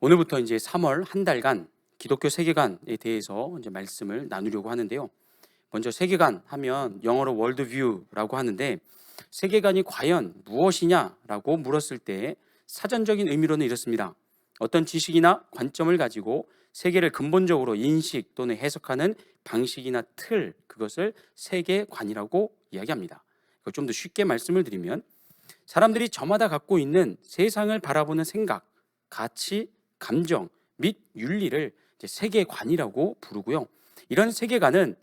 오늘부터 이제 3월 한 달간 기독교 세계관에 대해서 이제 말씀을 나누려고 하는데요. 먼저 세계관 하면 영어로 월드뷰라고 하는데 세계관이 과연 무엇이냐라고 물었을 때 사전적인 의미로는 이렇습니다. 어떤 지식이나 관점을 가지고 세계를 근본적으로 인식 또는 해석하는 방식이나 틀 그것을 세계관이라고 이야기합니다. 좀 더 쉽게 말씀을 드리면 사람들이 저마다 갖고 있는 세상을 바라보는 생각, 가치, 감정 및 윤리를 세계관이라고 부르고요. 이런 세계관은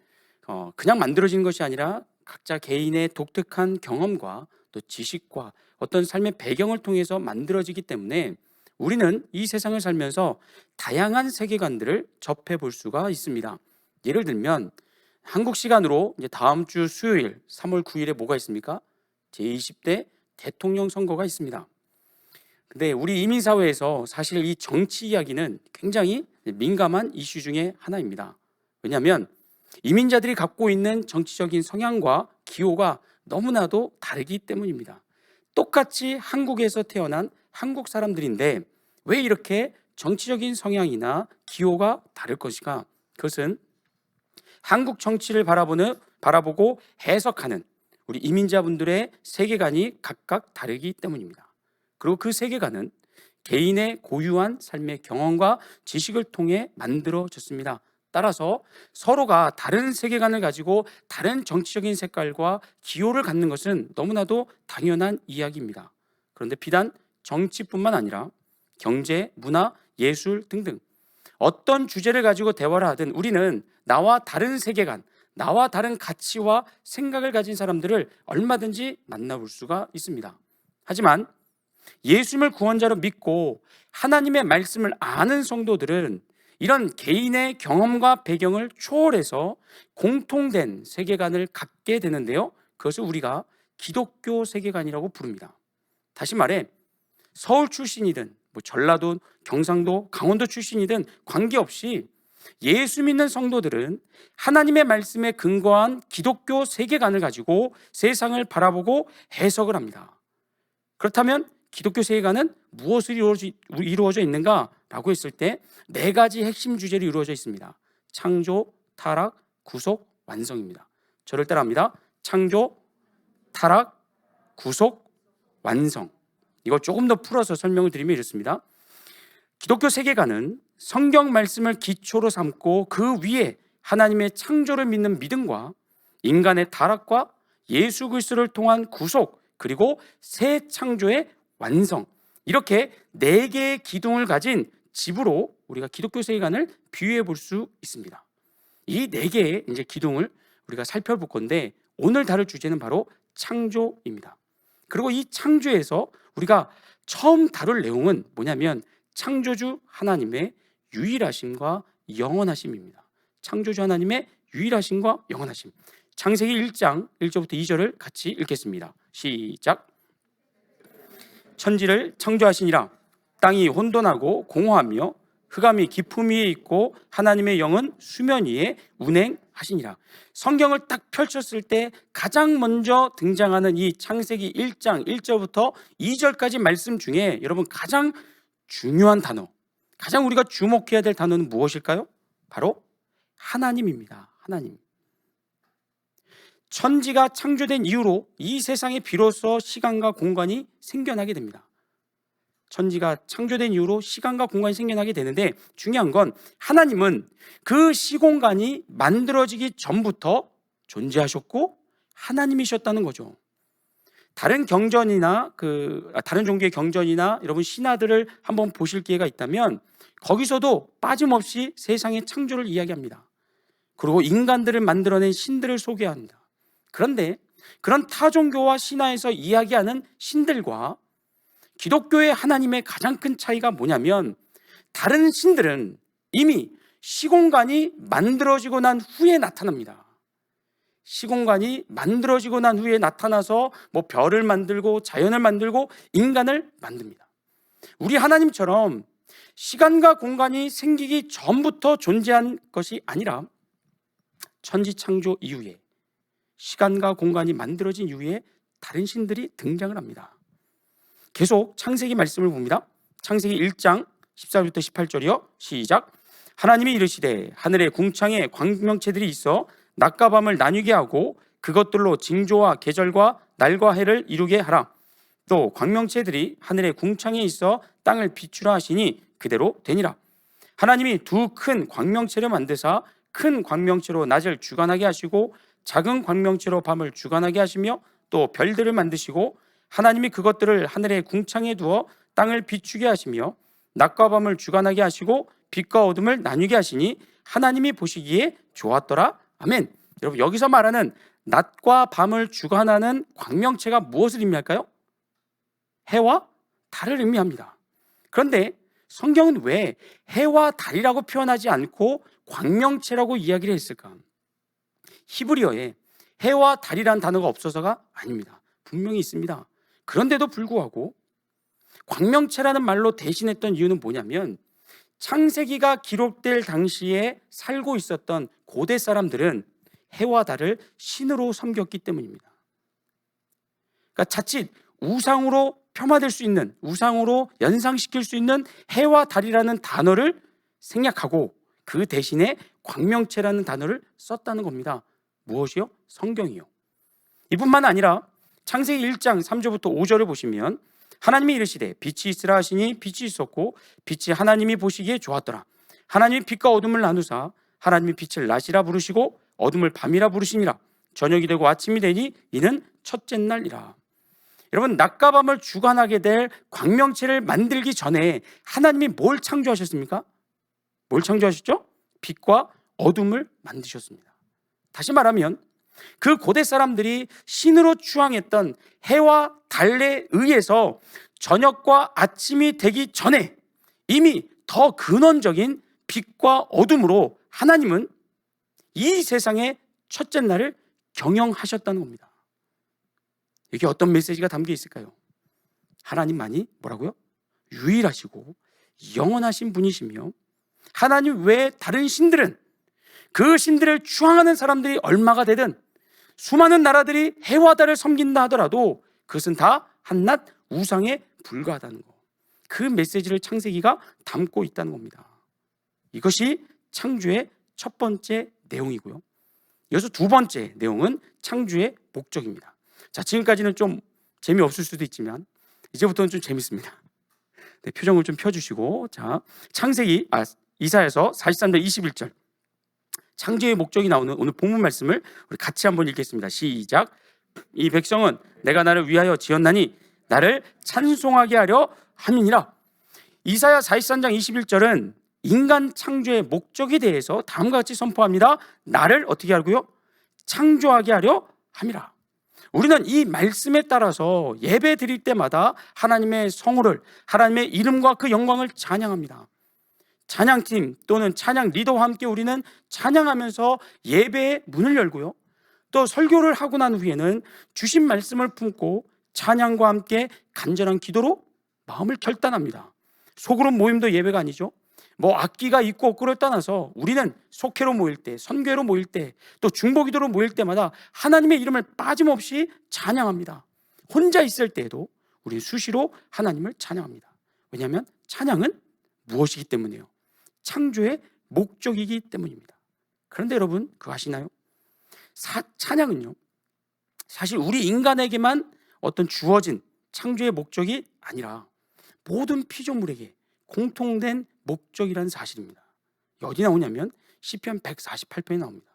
어, 그냥 만들어지는 것이 아니라 각자 개인의 독특한 경험과 또 지식과 어떤 삶의 배경을 통해서 만들어지기 때문에 우리는 이 세상을 살면서 다양한 세계관들을 접해 볼 수가 있습니다. 예를 들면 한국 시간으로 이제 다음 주 수요일 3월 9일에 뭐가 있습니까? 제20대 대통령 선거가 있습니다. 근데 우리 이민 사회에서 사실 이 정치 이야기는 굉장히 민감한 이슈 중에 하나입니다. 왜냐하면 이민자들이 갖고 있는 정치적인 성향과 기호가 너무나도 다르기 때문입니다. 똑같이 한국에서 태어난 한국 사람들인데 왜 이렇게 정치적인 성향이나 기호가 다를 것인가? 그것은 한국 정치를 바라보는 바라보고 해석하는 우리 이민자분들의 세계관이 각각 다르기 때문입니다. 그리고 그 세계관은 개인의 고유한 삶의 경험과 지식을 통해 만들어졌습니다. 따라서 서로가 다른 세계관을 가지고 다른 정치적인 색깔과 기호를 갖는 것은 너무나도 당연한 이야기입니다. 그런데 비단 정치뿐만 아니라 경제, 문화, 예술 등등 어떤 주제를 가지고 대화를 하든 우리는 나와 다른 세계관, 나와 다른 가치와 생각을 가진 사람들을 얼마든지 만나볼 수가 있습니다. 하지만 예수님을 구원자로 믿고 하나님의 말씀을 아는 성도들은 이런 개인의 경험과 배경을 초월해서 공통된 세계관을 갖게 되는데요. 그것을 우리가 기독교 세계관이라고 부릅니다. 다시 말해 서울 출신이든 뭐 전라도, 경상도, 강원도 출신이든 관계없이 예수 믿는 성도들은 하나님의 말씀에 근거한 기독교 세계관을 가지고 세상을 바라보고 해석을 합니다. 그렇다면 기독교 세계관은 무엇을 이루어져 있는가라고 했을 때 네 가지 핵심 주제로 이루어져 있습니다. 창조, 타락, 구속, 완성입니다. 저를 따라합니다. 창조, 타락, 구속, 완성. 이걸 조금 더 풀어서 설명을 드리면 이렇습니다. 기독교 세계관은 성경 말씀을 기초로 삼고 그 위에 하나님의 창조를 믿는 믿음과 인간의 타락과 예수 그리스도를 통한 구속 그리고 새 창조의 완성 이렇게 네 개의 기둥을 가진 집으로 우리가 기독교 세계관을 비유해 볼 수 있습니다. 이 네 개의 이제 기둥을 우리가 살펴볼 건데 오늘 다룰 주제는 바로 창조입니다. 그리고 이 창조에서 우리가 처음 다룰 내용은 뭐냐면 창조주 하나님의 유일하심과 영원하심입니다. 창조주 하나님의 유일하심과 영원하심. 창세기 1장 1절부터 2절을 같이 읽겠습니다. 시작. 천지를 창조하시니라 땅이 혼돈하고 공허하며 흑암이 깊음 위에 있고 하나님의 영은 수면 위에 운행하시니라. 성경을 딱 펼쳤을 때 가장 먼저 등장하는 이 창세기 1장 1절부터 2절까지 말씀 중에 여러분 가장 중요한 단어, 가장 우리가 주목해야 될 단어는 무엇일까요? 바로 하나님입니다. 하나님. 천지가 창조된 이후로 이 세상에 비로소 시간과 공간이 생겨나게 됩니다. 천지가 창조된 이후로 시간과 공간이 생겨나게 되는데 중요한 건 하나님은 그 시공간이 만들어지기 전부터 존재하셨고 하나님이셨다는 거죠. 다른 경전이나 그 아, 다른 종교의 경전이나 여러분 신화들을 한번 보실 기회가 있다면 거기서도 빠짐없이 세상의 창조를 이야기합니다. 그리고 인간들을 만들어낸 신들을 소개합니다. 그런데 그런 타 종교와 신화에서 이야기하는 신들과 기독교의 하나님의 가장 큰 차이가 뭐냐면 다른 신들은 이미 시공간이 만들어지고 난 후에 나타납니다. 시공간이 만들어지고 난 후에 나타나서 뭐 별을 만들고 자연을 만들고 인간을 만듭니다. 우리 하나님처럼 시간과 공간이 생기기 전부터 존재한 것이 아니라 천지 창조 이후에 시간과 공간이 만들어진 이후에 다른 신들이 등장을 합니다. 계속 창세기 말씀을 봅니다. 창세기 1장 14절부터 18절이요. 시작. 하나님이 이르시되 하늘에 궁창에 광명체들이 있어 낮과 밤을 나뉘게 하고 그것들로 징조와 계절과 날과 해를 이루게 하라. 또 광명체들이 하늘의 궁창에 있어 땅을 비추라 하시니 그대로 되니라. 하나님이 두 큰 광명체를 만드사 큰 광명체로 낮을 주관하게 하시고 작은 광명체로 밤을 주관하게 하시며 또 별들을 만드시고 하나님이 그것들을 하늘의 궁창에 두어 땅을 비추게 하시며 낮과 밤을 주관하게 하시고 빛과 어둠을 나뉘게 하시니 하나님이 보시기에 좋았더라. 아멘. 여러분 여기서 말하는 낮과 밤을 주관하는 광명체가 무엇을 의미할까요? 해와 달을 의미합니다. 그런데 성경은 왜 해와 달이라고 표현하지 않고 광명체라고 이야기를 했을까? 히브리어에 해와 달이란 단어가 없어서가 아닙니다. 분명히 있습니다. 그런데도 불구하고 광명체라는 말로 대신했던 이유는 뭐냐면 창세기가 기록될 당시에 살고 있었던 고대 사람들은 해와 달을 신으로 섬겼기 때문입니다. 그러니까 자칫 우상으로 폄하될 수 있는 우상으로 연상시킬 수 있는 해와 달이라는 단어를 생략하고 그 대신에 광명체라는 단어를 썼다는 겁니다. 무엇이요? 성경이요. 이뿐만 아니라 창세기 1장 3절부터 5절을 보시면 하나님이 이르시되 빛이 있으라 하시니 빛이 있었고 빛이 하나님이 보시기에 좋았더라. 하나님이 빛과 어둠을 나누사 하나님이 빛을 낮이라 부르시고 어둠을 밤이라 부르시니라. 저녁이 되고 아침이 되니 이는 첫째 날이라. 여러분 낮과 밤을 주관하게 될 광명체를 만들기 전에 하나님이 뭘 창조하셨습니까? 뭘 창조하셨죠? 빛과 어둠을 만드셨습니다. 다시 말하면 그 고대 사람들이 신으로 추앙했던 해와 달에 의해서 저녁과 아침이 되기 전에 이미 더 근원적인 빛과 어둠으로 하나님은 이 세상의 첫째 날을 경영하셨다는 겁니다. 이게 어떤 메시지가 담겨 있을까요? 하나님만이 뭐라고요? 유일하시고 영원하신 분이시며 하나님 외에 다른 신들은 그 신들을 추앙하는 사람들이 얼마가 되든 수많은 나라들이 해와 달을 섬긴다 하더라도 그것은 다 한낱 우상에 불과하다는 거. 그 메시지를 창세기가 담고 있다는 겁니다. 이것이 창조의 첫 번째 내용이고요. 여기서 두 번째 내용은 창조의 목적입니다. 자, 지금까지는 좀 재미없을 수도 있지만 이제부터는 좀 재밌습니다. 네, 표정을 좀 펴주시고 자, 창세기 아, 이사에서 43절 21절 창조의 목적이 나오는 오늘 본문 말씀을 우리 같이 한번 읽겠습니다. 시작. 이 백성은 내가 나를 위하여 지었나니 나를 찬송하게 하려 함이니라. 이사야 43장 21절은 인간 창조의 목적에 대해서 다음과 같이 선포합니다. 나를 어떻게 하고요? 창조하게 하려 함이라. 우리는 이 말씀에 따라서 예배 드릴 때마다 하나님의 성호를 하나님의 이름과 그 영광을 찬양합니다. 찬양팀 또는 찬양 리더와 함께 우리는 찬양하면서 예배의 문을 열고요. 또 설교를 하고 난 후에는 주신 말씀을 품고 찬양과 함께 간절한 기도로 마음을 결단합니다. 속으로 모임도 예배가 아니죠. 뭐 악기가 있고 없고를 떠나서 우리는 속회로 모일 때, 선교로 모일 때, 또 중보기도로 모일 때마다 하나님의 이름을 빠짐없이 찬양합니다. 혼자 있을 때에도 우리 수시로 하나님을 찬양합니다. 왜냐하면 찬양은 무엇이기 때문이에요? 창조의 목적이기 때문입니다. 그런데 여러분 그거 아시나요? 사, 찬양은요. 사실 우리 인간에게만 어떤 주어진 창조의 목적이 아니라 모든 피조물에게 공통된 목적이라는 사실입니다. 어디 나오냐면 시편 148편에 나옵니다.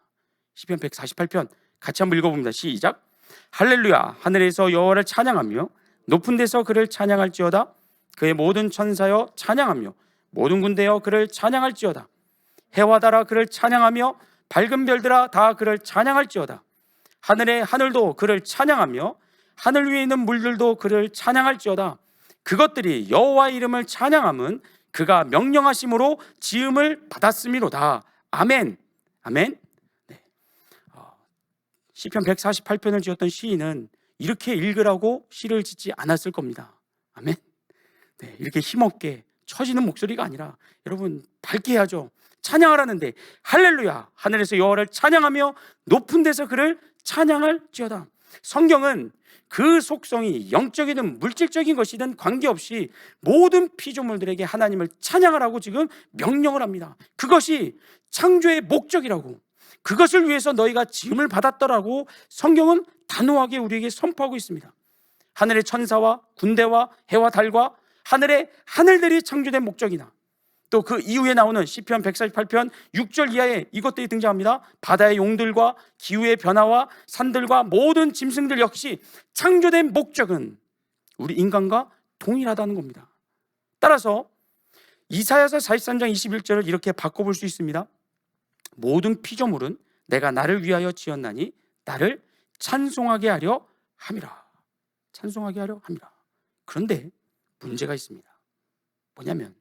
시편 148편 같이 한번 읽어봅니다. 시작. 할렐루야 하늘에서 여호와를 찬양하며 높은 데서 그를 찬양할지어다 그의 모든 천사여 찬양하며 모든 군대여 그를 찬양할지어다. 해와 달아 그를 찬양하며 밝은 별들아 다 그를 찬양할지어다. 하늘의 하늘도 그를 찬양하며 하늘 위에 있는 물들도 그를 찬양할지어다. 그것들이 여호와 이름을 찬양함은 그가 명령하심으로 지음을 받았음이로다. 아멘. 아멘. 네. 어, 시편 148편을 지었던 시인은 이렇게 읽으라고 시를 짓지 않았을 겁니다. 아멘. 네, 이렇게 힘없게 처지는 목소리가 아니라 여러분 밝게 해야죠. 찬양하라는데 할렐루야 하늘에서 여호와를 찬양하며 높은 데서 그를 찬양할지어다. 성경은 그 속성이 영적이든 물질적인 것이든 관계없이 모든 피조물들에게 하나님을 찬양하라고 지금 명령을 합니다. 그것이 창조의 목적이라고 그것을 위해서 너희가 지음을 받았더라고 성경은 단호하게 우리에게 선포하고 있습니다. 하늘의 천사와 군대와 해와 달과 하늘의 하늘들이 창조된 목적이나 또 그 이후에 나오는 시편 148편 6절 이하에 이것들이 등장합니다. 바다의 용들과 기후의 변화와 산들과 모든 짐승들 역시 창조된 목적은 우리 인간과 동일하다는 겁니다. 따라서 이사야서 43장 21절을 이렇게 바꿔볼 수 있습니다. 모든 피조물은 내가 나를 위하여 지었나니 나를 찬송하게 하려 함이라. 찬송하게 하려 함이라. 그런데 문제가 있습니다. 뭐냐면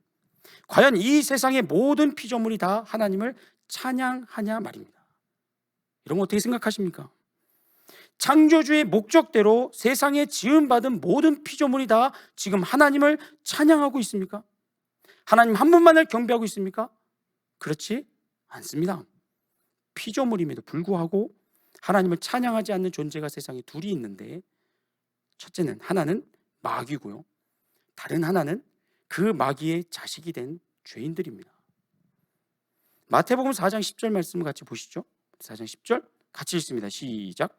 과연 이 세상의 모든 피조물이 다 하나님을 찬양하냐 말입니다. 이런 거 어떻게 생각하십니까? 창조주의 목적대로 세상에 지음받은 모든 피조물이 다 지금 하나님을 찬양하고 있습니까? 하나님 한 분만을 경배하고 있습니까? 그렇지 않습니다. 피조물임에도 불구하고 하나님을 찬양하지 않는 존재가 세상에 둘이 있는데 첫째는 하나는 마귀고요. 다른 하나는 그 마귀의 자식이 된 죄인들입니다. 마태복음 4장 10절 말씀을 같이 보시죠. 4장 10절 같이 읽습니다. 시작.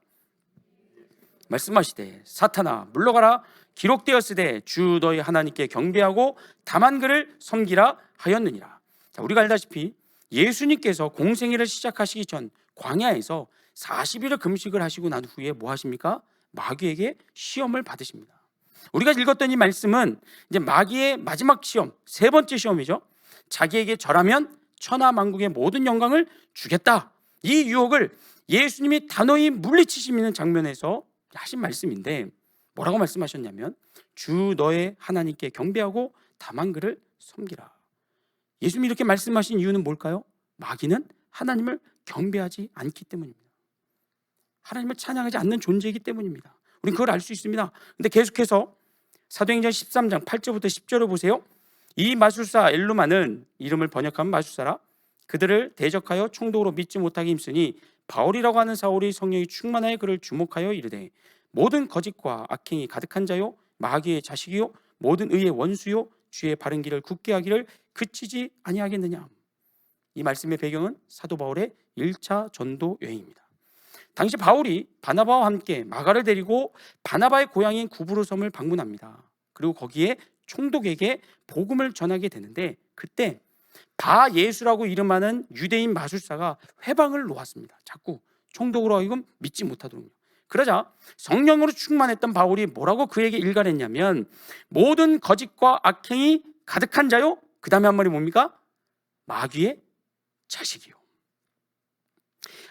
말씀하시되 사탄아 물러가라 기록되었으되 주 너희 하나님께 경배하고 다만 그를 섬기라 하였느니라. 자, 우리가 알다시피 예수님께서 공생애를 시작하시기 전 광야에서 40일을 금식을 하시고 난 후에 뭐 하십니까? 마귀에게 시험을 받으십니다. 우리가 읽었던 이 말씀은 이제 마귀의 마지막 시험, 세 번째 시험이죠. 자기에게 절하면 천하 만국의 모든 영광을 주겠다. 이 유혹을 예수님이 단호히 물리치시는 장면에서 하신 말씀인데 뭐라고 말씀하셨냐면 주 너의 하나님께 경배하고 다만 그를 섬기라. 예수님이 이렇게 말씀하신 이유는 뭘까요? 마귀는 하나님을 경배하지 않기 때문입니다. 하나님을 찬양하지 않는 존재이기 때문입니다. 우리는 그걸 알 수 있습니다. 근데 계속해서 사도행전 13장 8절부터 10절을 보세요. 이 마술사 엘루마는 이름을 번역하면 마술사라 그들을 대적하여 총독으로 믿지 못하게 힘쓰니 바울이라고 하는 사울이 성령이 충만하여 그를 주목하여 이르되 모든 거짓과 악행이 가득한 자요 마귀의 자식이요 모든 의의 원수요 주의 바른 길을 굳게 하기를 그치지 아니하겠느냐. 이 말씀의 배경은 사도 바울의 1차 전도 여행입니다. 당시 바울이 바나바와 함께 마가를 데리고 바나바의 고향인 구브로 섬을 방문합니다. 그리고 거기에 총독에게 복음을 전하게 되는데 그때 바 예수라고 이름하는 유대인 마술사가 회방을 놓았습니다. 자꾸 총독으로 하여금 믿지 못하도록. 그러자 성령으로 충만했던 바울이 뭐라고 그에게 일갈했냐면 모든 거짓과 악행이 가득한 자요. 그 다음에 한 말이 뭡니까? 마귀의 자식이요.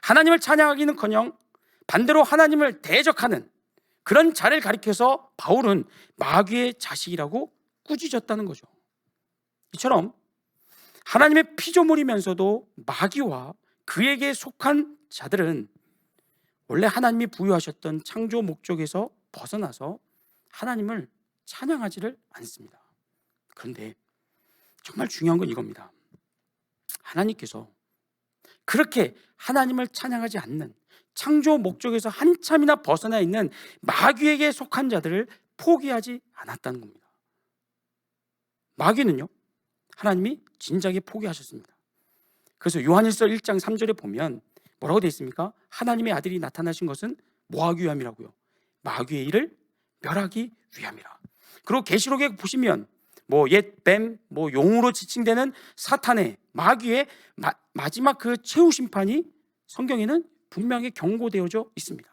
하나님을 찬양하기는커녕 반대로 하나님을 대적하는 그런 자를 가리켜서 바울은 마귀의 자식이라고 꾸짖었다는 거죠. 이처럼 하나님의 피조물이면서도 마귀와 그에게 속한 자들은 원래 하나님이 부여하셨던 창조 목적에서 벗어나서 하나님을 찬양하지를 않습니다. 그런데 정말 중요한 건 이겁니다. 하나님께서 그렇게 하나님을 찬양하지 않는 창조 목적에서 한참이나 벗어나 있는 마귀에게 속한 자들을 포기하지 않았다는 겁니다. 마귀는요, 하나님이 진작에 포기하셨습니다. 그래서 요한일서 1장 3절에 보면 뭐라고 되어 있습니까? 하나님의 아들이 나타나신 것은 뭐하기 위함이라고요? 마귀의 일을 멸하기 위함이라. 그리고 계시록에 보시면 뭐 옛뱀, 뭐 용으로 지칭되는 사탄의 마귀의 마, 마지막 그 최후 심판이 성경에는 분명히 경고되어져 있습니다.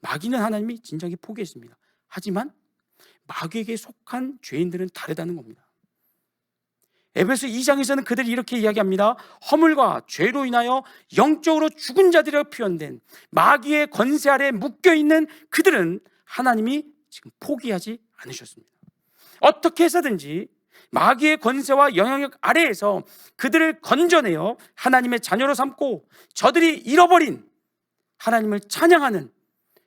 마귀는 하나님이 진작에 포기했습니다. 하지만 마귀에게 속한 죄인들은 다르다는 겁니다. 에베소 2장에서는 그들이 이렇게 이야기합니다. 허물과 죄로 인하여 영적으로 죽은 자들이 표현된 마귀의 권세 아래 묶여 있는 그들은 하나님이 지금 포기하지 않으셨습니다. 어떻게 해서든지 마귀의 권세와 영향력 아래에서 그들을 건져내어 하나님의 자녀로 삼고 저들이 잃어버린 하나님을 찬양하는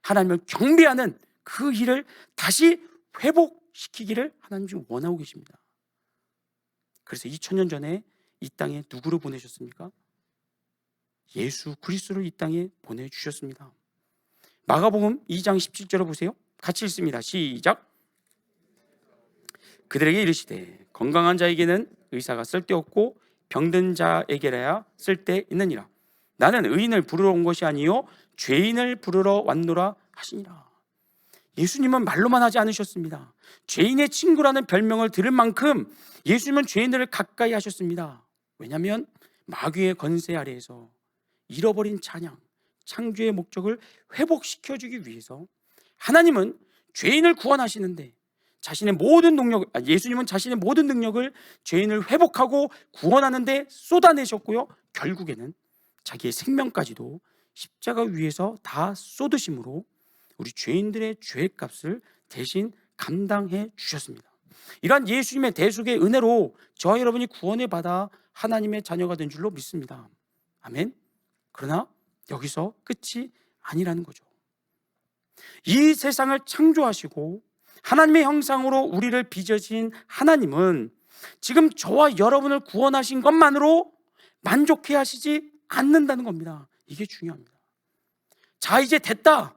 하나님을 경배하는 그 일을 다시 회복시키기를 하나님 좀 원하고 계십니다. 그래서 2000년 전에 이 땅에 누구를 보내셨습니까? 예수 그리스도를 이 땅에 보내 주셨습니다. 마가복음 2장 17절을 보세요. 같이 읽습니다. 시작. 그들에게 이르시되 건강한 자에게는 의사가 쓸데없고 병든 자에게라야 쓸데 있느니라. 나는 의인을 부르러 온 것이 아니요 죄인을 부르러 왔노라 하시니라. 예수님은 말로만 하지 않으셨습니다. 죄인의 친구라는 별명을 들을 만큼 예수님은 죄인들을 가까이 하셨습니다. 왜냐하면 마귀의 건세 아래에서 잃어버린 찬양, 창조의 목적을 회복시켜주기 위해서 하나님은 죄인을 구원하시는데 자신의 모든 능력, 아, 예수님은 자신의 모든 능력을 죄인을 회복하고 구원하는데 쏟아내셨고요. 결국에는 자기의 생명까지도 십자가 위에서 다 쏟으심으로 우리 죄인들의 죄값을 대신 감당해 주셨습니다. 이러한 예수님의 대속의 은혜로 저 여러분이 구원을 받아 하나님의 자녀가 된 줄로 믿습니다. 아멘. 그러나 여기서 끝이 아니라는 거죠. 이 세상을 창조하시고 하나님의 형상으로 우리를 빚어진 하나님은 지금 저와 여러분을 구원하신 것만으로 만족해 하시지 않는다는 겁니다. 이게 중요합니다. 자, 이제 됐다.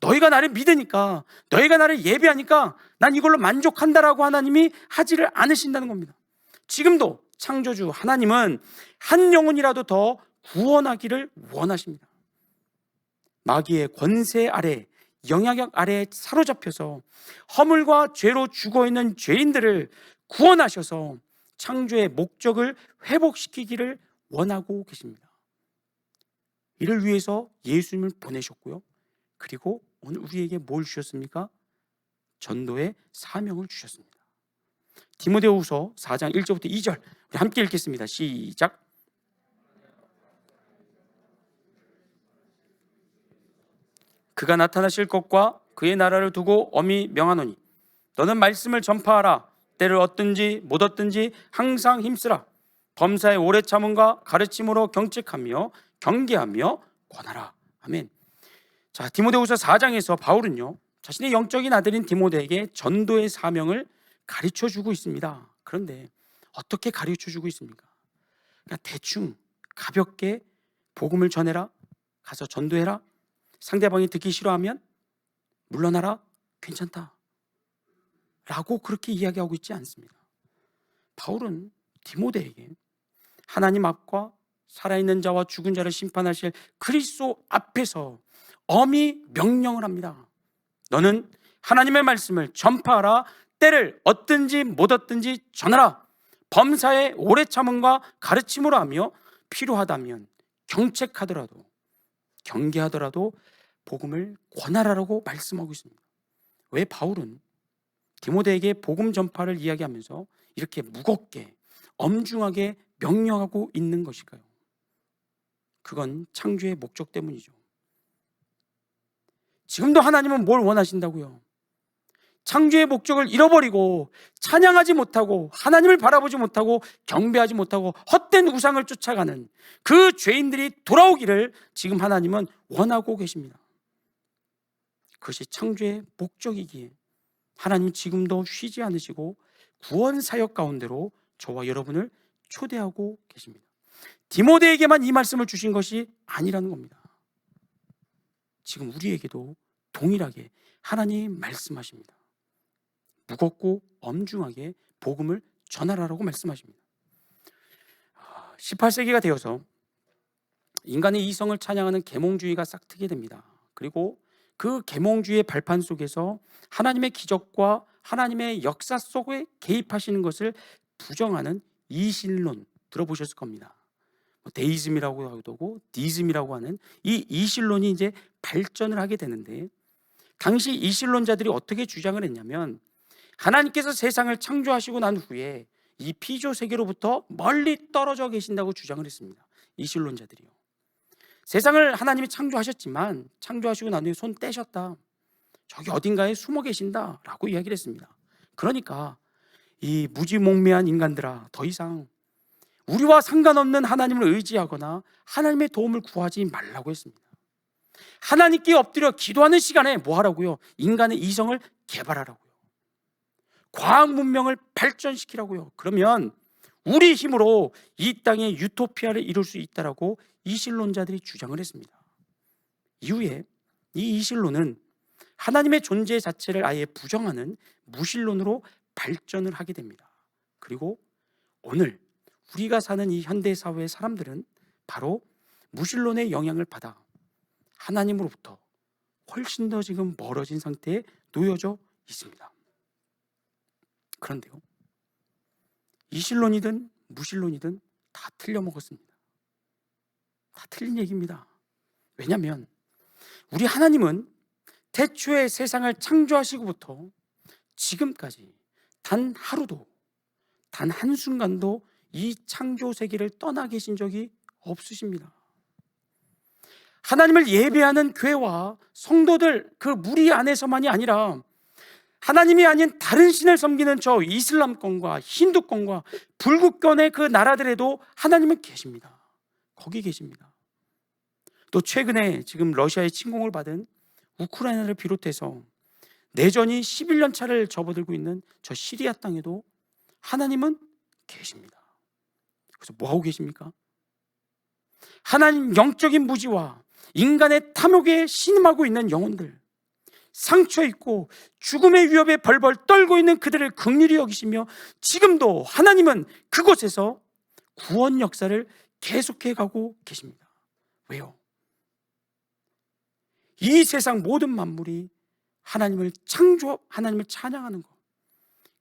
너희가 나를 믿으니까, 너희가 나를 예배하니까 난 이걸로 만족한다라고 하나님이 하지를 않으신다는 겁니다. 지금도 창조주 하나님은 한 영혼이라도 더 구원하기를 원하십니다. 마귀의 권세 아래, 영향력 아래 사로잡혀서 허물과 죄로 죽어 있는 죄인들을 구원하셔서 창조의 목적을 회복시키기를 원하고 계십니다. 이를 위해서 예수님을 보내셨고요. 그리고 오늘 우리에게 뭘 주셨습니까? 전도의 사명을 주셨습니다. 디모데후서 4장 1절부터 2절 우리 함께 읽겠습니다. 시작. 그가 나타나실 것과 그의 나라를 두고 엄히 명하노니 너는 말씀을 전파하라. 때를 얻든지 못 얻든지 항상 힘쓰라. 범사의 오래 참음과 가르침으로 경책하며 경계하며 권하라. 아멘. 자 디모데후서 4장에서 바울은요 자신의 영적인 아들인 디모데에게 전도의 사명을 가르쳐 주고 있습니다. 그런데 어떻게 가르쳐 주고 있습니까? 그냥 대충 가볍게 복음을 전해라 가서 전도해라 상대방이 듣기 싫어하면 물러나라 괜찮다 라고 그렇게 이야기하고 있지 않습니다. 바울은 디모데에게 하나님 앞과 살아있는 자와 죽은 자를 심판하실 그리스도 앞에서 엄히 명령을 합니다. 너는 하나님의 말씀을 전파하라. 때를 얻든지 못 얻든지 전하라. 범사에 오래 참음과 가르침으로 하며 필요하다면 경책하더라도 경계하더라도 복음을 권하라라고 말씀하고 있습니다. 왜 바울은 디모데에게 복음 전파를 이야기하면서 이렇게 무겁게 엄중하게 명령하고 있는 것일까요? 그건 창조의 목적 때문이죠. 지금도 하나님은 뭘 원하신다고요? 창조의 목적을 잃어버리고 찬양하지 못하고 하나님을 바라보지 못하고 경배하지 못하고 헛된 우상을 쫓아가는 그 죄인들이 돌아오기를 지금 하나님은 원하고 계십니다. 그것이 창조의 목적이기에 하나님 지금도 쉬지 않으시고 구원 사역 가운데로 저와 여러분을 초대하고 계십니다. 디모데에게만 이 말씀을 주신 것이 아니라는 겁니다. 지금 우리에게도 동일하게 하나님 말씀하십니다. 무겁고 엄중하게 복음을 전하라라고 말씀하십니다. 18세기가 되어서 인간의 이성을 찬양하는 계몽주의가 싹트게 됩니다. 그리고 그 계몽주의의 발판 속에서 하나님의 기적과 하나님의 역사 속에 개입하시는 것을 부정하는 이신론 들어보셨을 겁니다. 뭐 데이즘이라고 하고 디즘이라고 하는 이 이신론이 이제 발전을 하게 되는데 당시 이신론자들이 어떻게 주장을 했냐면 하나님께서 세상을 창조하시고 난 후에 이 피조 세계로부터 멀리 떨어져 계신다고 주장을 했습니다. 이신론자들이요. 세상을 하나님이 창조하셨지만 창조하시고 난 후에 손 떼셨다. 저기 어딘가에 숨어 계신다라고 이야기를 했습니다. 그러니까 이 무지몽매한 인간들아 더 이상 우리와 상관없는 하나님을 의지하거나 하나님의 도움을 구하지 말라고 했습니다. 하나님께 엎드려 기도하는 시간에 뭐 하라고요? 인간의 이성을 개발하라고요. 과학 문명을 발전시키라고요. 그러면 우리 힘으로 이 땅의 유토피아를 이룰 수 있다라고 이신론자들이 주장을 했습니다. 이후에 이 이실론은 하나님의 존재 자체를 아예 부정하는 무신론으로 발전을 하게 됩니다. 그리고 오늘 우리가 사는 이 현대 사회의 사람들은 바로 무신론의 영향을 받아 하나님으로부터 훨씬 더 지금 멀어진 상태에 놓여져 있습니다. 그런데요. 이신론이든 무신론이든 다 틀려 먹었습니다. 다 틀린 얘기입니다. 왜냐하면 우리 하나님은 태초에 세상을 창조하시고부터 지금까지 단 하루도 단 한순간도 이 창조 세계를 떠나 계신 적이 없으십니다. 하나님을 예배하는 교회와 성도들 그 무리 안에서만이 아니라 하나님이 아닌 다른 신을 섬기는 저 이슬람권과 힌두권과 불국권의 그 나라들에도 하나님은 계십니다. 거기 계십니다. 또 최근에 지금 러시아의 침공을 받은 우크라이나를 비롯해서 내전이 11년 차를 접어들고 있는 저 시리아 땅에도 하나님은 계십니다. 그래서 뭐 하고 계십니까? 하나님 영적인 무지와 인간의 탐욕에 신음하고 있는 영혼들, 상처 있고 죽음의 위협에 벌벌 떨고 있는 그들을 극률히 여기시며 지금도 하나님은 그곳에서 구원 역사를 계속해 가고 계십니다. 왜요? 이 세상 모든 만물이 하나님을 창조, 하나님을 찬양하는 것.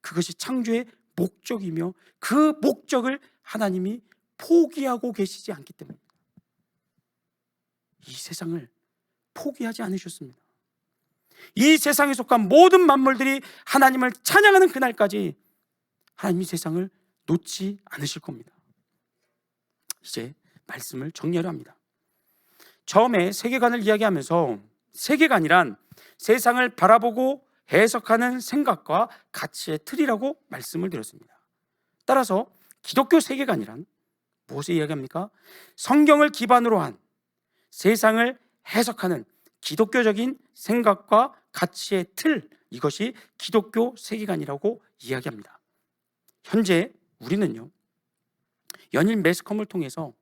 그것이 창조의 목적이며 그 목적을 하나님이 포기하고 계시지 않기 때문입니다. 이 세상을 포기하지 않으셨습니다. 이 세상에 속한 모든 만물들이 하나님을 찬양하는 그날까지 하나님이 세상을 놓지 않으실 겁니다. 이제 말씀을 정리하려 합니다. 처음에 세계관을 이야기하면서 세계관이란 세상을 바라보고 해석하는 생각과 가치의 틀이라고 말씀을 드렸습니다. 따라서 기독교 세계관이란 무엇을 이야기합니까? 성경을 기반으로 한 세상을 해석하는 기독교적인 생각과 가치의 틀, 이것이 기독교 세계관이라고 이야기합니다. 현재 우리는요, 연일 매스컴을 통해서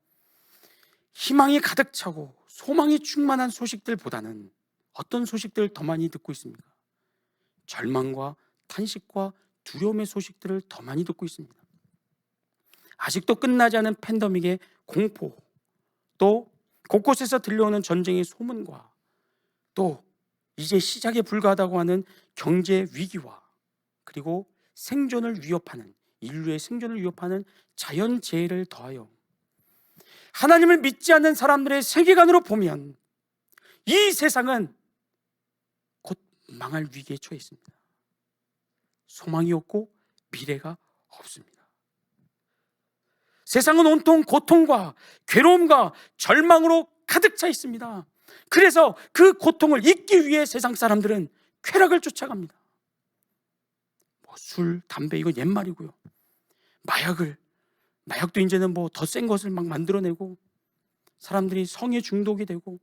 희망이 가득 차고 소망이 충만한 소식들보다는 어떤 소식들을 더 많이 듣고 있습니까? 절망과 탄식과 두려움의 소식들을 더 많이 듣고 있습니다. 아직도 끝나지 않은 팬데믹의 공포, 또 곳곳에서 들려오는 전쟁의 소문과 또 이제 시작에 불과하다고 하는 경제 위기와 그리고 생존을 위협하는 인류의 생존을 위협하는 자연 재해를 더하여 하나님을 믿지 않는 사람들의 세계관으로 보면 이 세상은 곧 망할 위기에 처해 있습니다. 소망이 없고 미래가 없습니다. 세상은 온통 고통과 괴로움과 절망으로 가득 차 있습니다. 그래서 그 고통을 잊기 위해 세상 사람들은 쾌락을 쫓아갑니다. 뭐 술, 담배 이건 옛말이고요. 마약을 마약도 이제는 뭐 더 센 것을 막 만들어내고 사람들이 성에 중독이 되고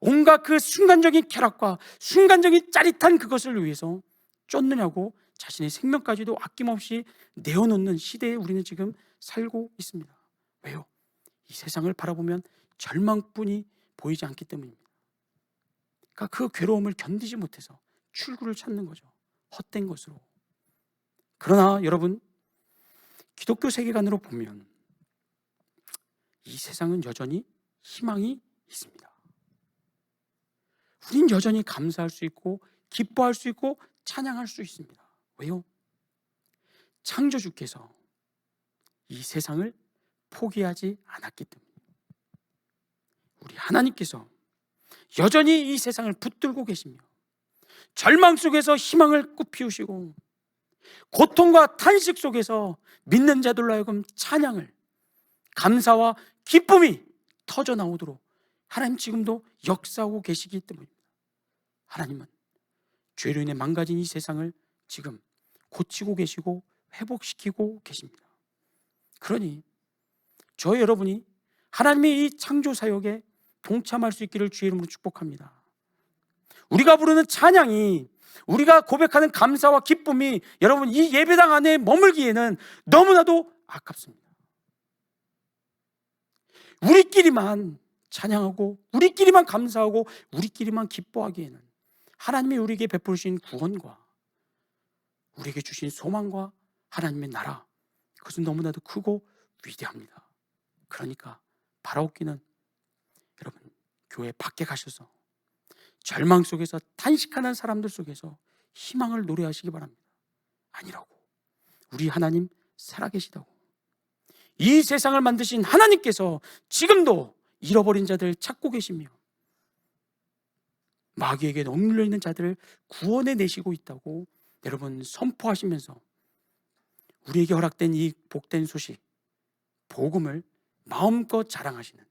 온갖 그 순간적인 쾌락과 순간적인 짜릿한 그것을 위해서 쫓느냐고 자신의 생명까지도 아낌없이 내어놓는 시대에 우리는 지금 살고 있습니다. 왜요? 이 세상을 바라보면 절망뿐이 보이지 않기 때문입니다. 그러니까 그 괴로움을 견디지 못해서 출구를 찾는 거죠. 헛된 것으로. 그러나 여러분, 기독교 세계관으로 보면 이 세상은 여전히 희망이 있습니다. 우린 여전히 감사할 수 있고 기뻐할 수 있고 찬양할 수 있습니다. 왜요? 창조주께서 이 세상을 포기하지 않았기 때문에 우리 하나님께서 여전히 이 세상을 붙들고 계시며 절망 속에서 희망을 꽃피우시고 고통과 탄식 속에서 믿는 자들로 하여금 찬양을 감사와 기쁨이 터져 나오도록 하나님 지금도 역사하고 계시기 때문입니다. 하나님은 죄로 인해 망가진 이 세상을 지금 고치고 계시고 회복시키고 계십니다. 그러니 저 여러분이 하나님의 이 창조 사역에 동참할 수 있기를 주의 이름으로 축복합니다. 우리가 부르는 찬양이 우리가 고백하는 감사와 기쁨이 여러분 이 예배당 안에 머물기에는 너무나도 아깝습니다. 우리끼리만 찬양하고 우리끼리만 감사하고 우리끼리만 기뻐하기에는 하나님이 우리에게 베푸신 구원과 우리에게 주신 소망과 하나님의 나라 그것은 너무나도 크고 위대합니다. 그러니까 바라옵기는 교회 밖에 가셔서 절망 속에서 탄식하는 사람들 속에서 희망을 노래하시기 바랍니다. 아니라고. 우리 하나님 살아계시다고. 이 세상을 만드신 하나님께서 지금도 잃어버린 자들을 찾고 계시며 마귀에게 억눌려 있는 자들을 구원해 내시고 있다고 여러분 선포하시면서 우리에게 허락된 이 복된 소식, 복음을 마음껏 자랑하시는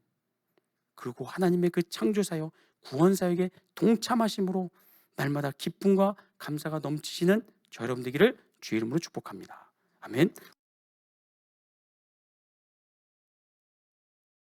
그리고 하나님의 그 창조사역, 구원사역에 동참하심으로 날마다 기쁨과 감사가 넘치시는 저 여러분 되기를 주의 이름으로 축복합니다. 아멘.